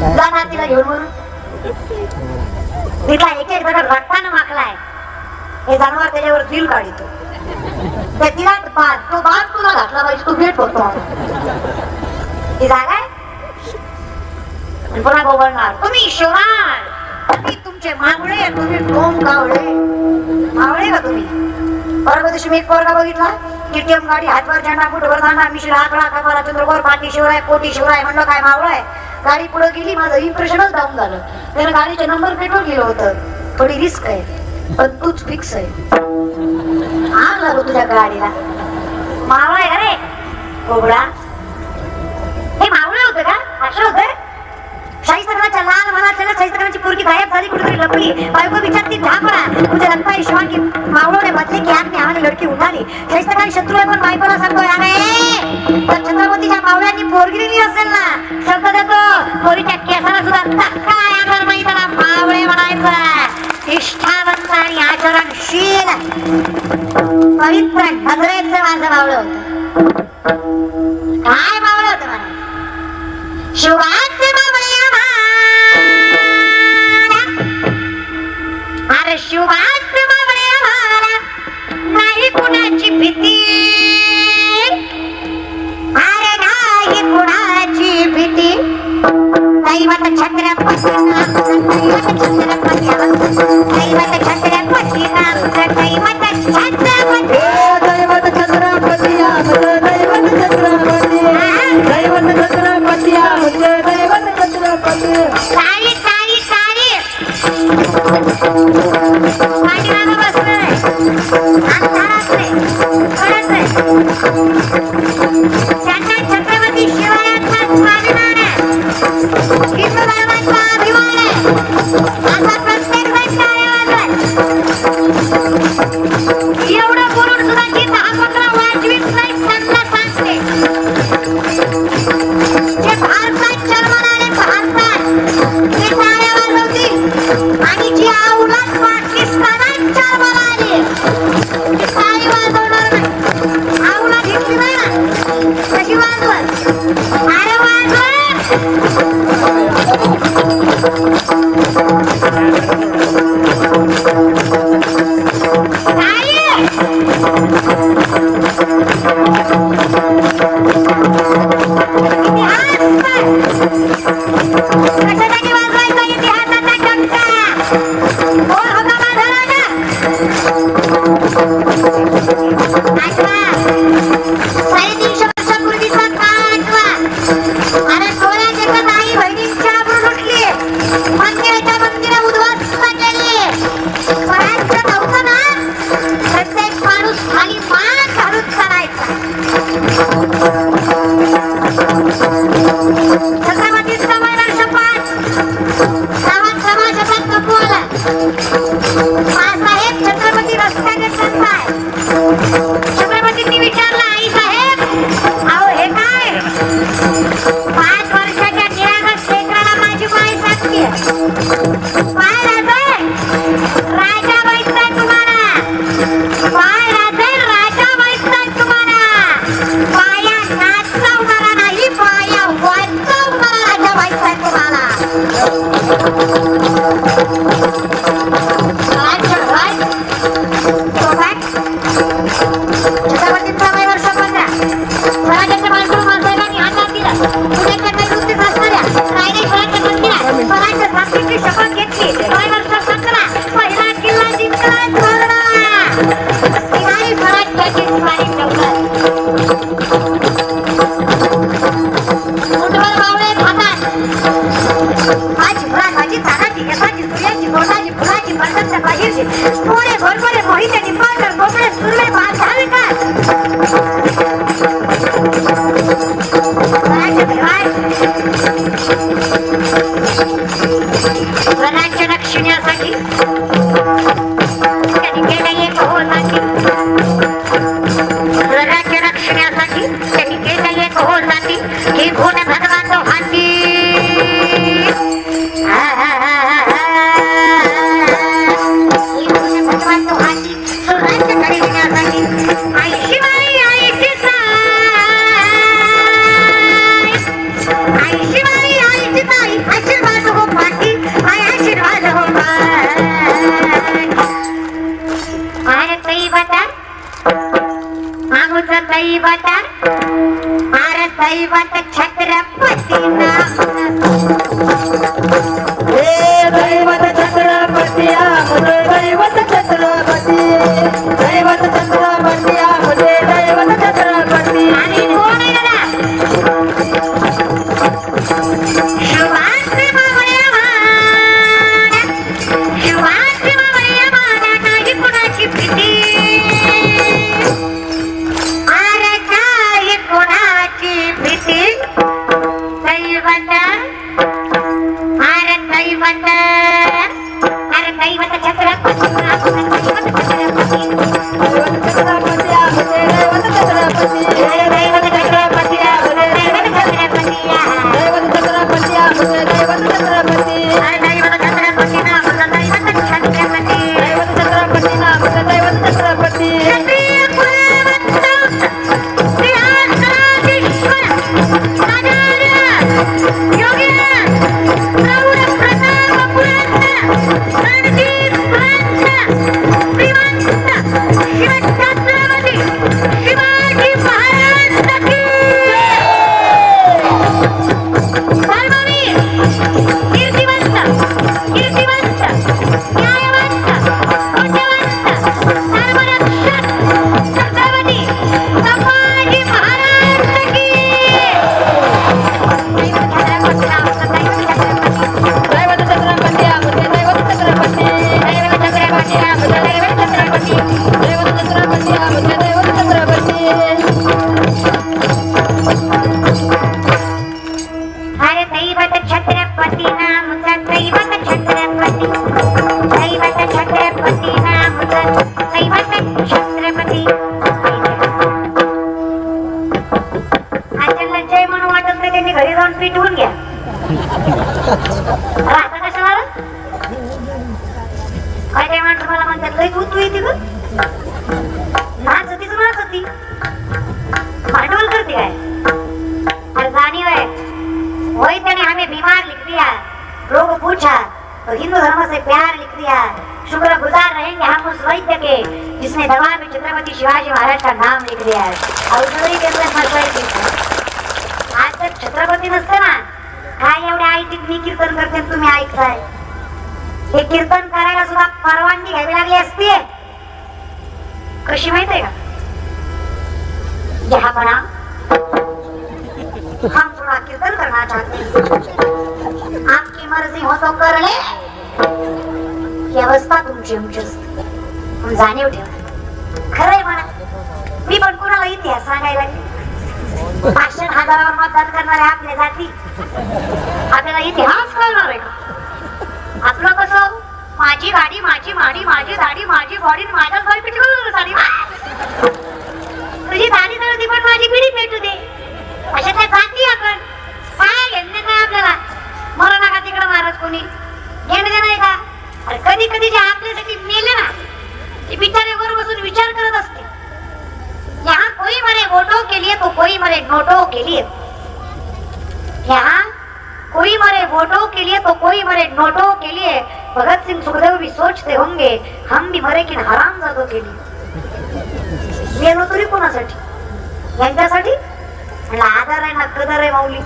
जाणार तिला घेऊन म्हणून तिथला एक एक दगड रक्तानं माखलाय हे जनावर त्याच्यावर दिल काढितो. तिला बा- तो बाग तुला घातला पाहिजे तू भेट होतो ती जागा आहे पुन्हा बोलणार तुम्ही शिवाल तुम्ही तुमचे मागळे तुम्ही डोम कावळे. मावळे का तुम्ही? परवा दिवशी मी एक पोरगा बघितला. टीटीएम गाडी हातवर झेंडा फुटवर दांडा मिश्र आकडा कपाला चंद्रकोर पाठी शिवराय पोटी शिवराय म्हणलं काय मावळाय? आहे गाडी पुढे गेली माझं इम्प्रेशनच डाऊन झालं. त्यानं गाडीचे नंबर प्लेटवर गेलं होतं. थोडी रिस्क आहे. पण तूच फिक्स आहे. आग लागू तुझ्या गाडीला. मावळं आहे अरे कोबडा हे मावळं होतं का? असं होतं? शाहीसकराच्या लाल मनाच्या शाहीसकराची पोरगी गायब झाली कुठेतरी लपली. बायको विचारती ढापळा मुझे लगता है शिवान की मावळो बदले की आपने आम्हाला लडकी उठाली शाहीसकराची शत्रू पण बायकोला सांगतो अरे तर छत्रपतीच्या मावळ्यांनी पोरगी दिली असेल ना शब्द देतो. पोरीच्या केसाला सुद्धा धक्का यावर नाही त्याला मावळे म्हणायचं निष्ठावंत आणि आचरणशील. पवित्र नजरेचं माझं मावळ होत. काय मावळ होत मला शिवाचे आमचं तई बता अरे तई बता छत्रपती नाम ಪಂದ್ಯ राहता कशाला रे? काय काय माणसं मला म्हणतात लय तू तू येते ग नाचती तू. नाचती भांडवल करते काय? अरे जाणीव आहे. वैद्य त्याने हमें बीमार लिख दिया रोग पूछा तो हिंदू धर्म से प्यार लिख दिया शुक्र गुजार रहेंगे हम उस वैद्य के जिसने दवा में छत्रपति शिवाजी महाराज का नाम लिख दिया है औषधही घेतलं मरवायला घेतलं आज तक छत्रपति नसते ना. काय एवढ्या आयटीत मी कीर्तन करते तुम्ही ऐकताय हे कीर्तन करायला सुद्धा परवानगी घ्यावी लागली असती. कशी माहितीये का? जहापणा हम थोड़ा कीर्तन करना चाहते आपकी मर्जी हो तो कर ले. ही अवस्था तुमची आमची असते. पण जाणीव ठेवा. खरंय म्हणा. मी पण कोणाला इतिहास सांगायला लागले. पाचशे हजारावर मतदान करणारे आपल्या जाती आपल्याला इतिहास करणार आहे आपलं कसं? माझी गाडी माझी माडी माझी दाढी माझी बॉडी माझ्याच बॉडी पिटकून साडी तुझी दाढी जळती पण माझी पिढी पेटू दे. अशा काय जाती आपण. काय घेणं काय आपल्याला मरा नका तिकडे महाराज कोणी घेणं देणं आहे का अरे कधी कधी जे आपल्यासाठी मेले ना ते बिचारे वर बसून विचार करत असते यहाँ कोई मरे वोटों के लिए तो कोई मरे नोटों के लिए यहाँ कोई मरे वोटों के लिए तो कोई मरे नोटों के लिए भगत सिंह सुखदेव होंगे हम भी मरे की हराम जातो केली. लिए मेलो तरी कोणासाठी? यांच्यासाठी? म्हणलं आधार आहे ना कदर आहे माऊली.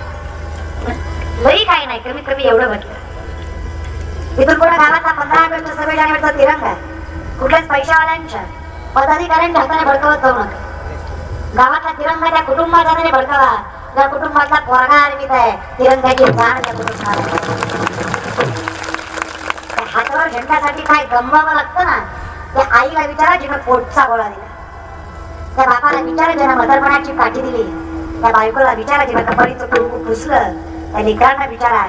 लई काही नाही कमीत कमी एवढं म्हटलं. इथून कोणा गावातला पंधरा ऑगस्टच्या सव्वीस जानेवारीचा तिरंगा आहे. कुठल्याच पैशावाल्यांच्या पदाधिकाऱ्यांच्या हाताने भडकवत जाऊ नका. गावातला तिरंगा त्या कुटुंबाच्या हाताने भडकवा. त्या कुटुंबातला पोरगा अर्मित आहे. तिरंगाची जाण त्या कुटुंबाला. झेंड्यासाठी काय गमवावं लागतं ना? त्या आईला विचारा जिनं पोटचा गोळा दिला. त्या बापाला विचारा ज्यानं मदरपणाची काठी दिली. त्या बायकोला विचारा जेव्हा कपडीचं कुंकू पुसलं. त्या लेकरांना विचारा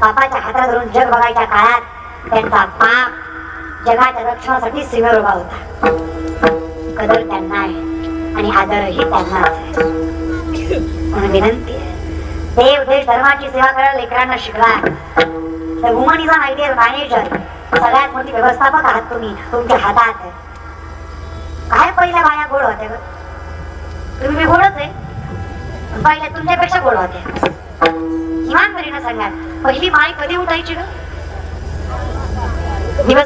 बापाच्या हातात धरून जग बघायच्या काळात त्यांचा बाप जगाच्या रक्षणासाठी सीमेवर उभा होता. कदर त्यांना आहे आणि आदरही त्यांनाच आहे. म्हणून विनंती आहे. देव देश धर्माची सेवा करायला लेकरांना शिकला तर woman is an ideal manager सगळ्यात मोठी व्यवस्थापक आहात तुम्ही. तुमच्या हातात काय पहिल्या बाया गोड होत्या तुम्ही मी गोडच आहे. पहिल्या तुमच्यापेक्षा गोड होत्या. इमान करीन सांगा पहिली बाय कधी उठायची ग? दिवस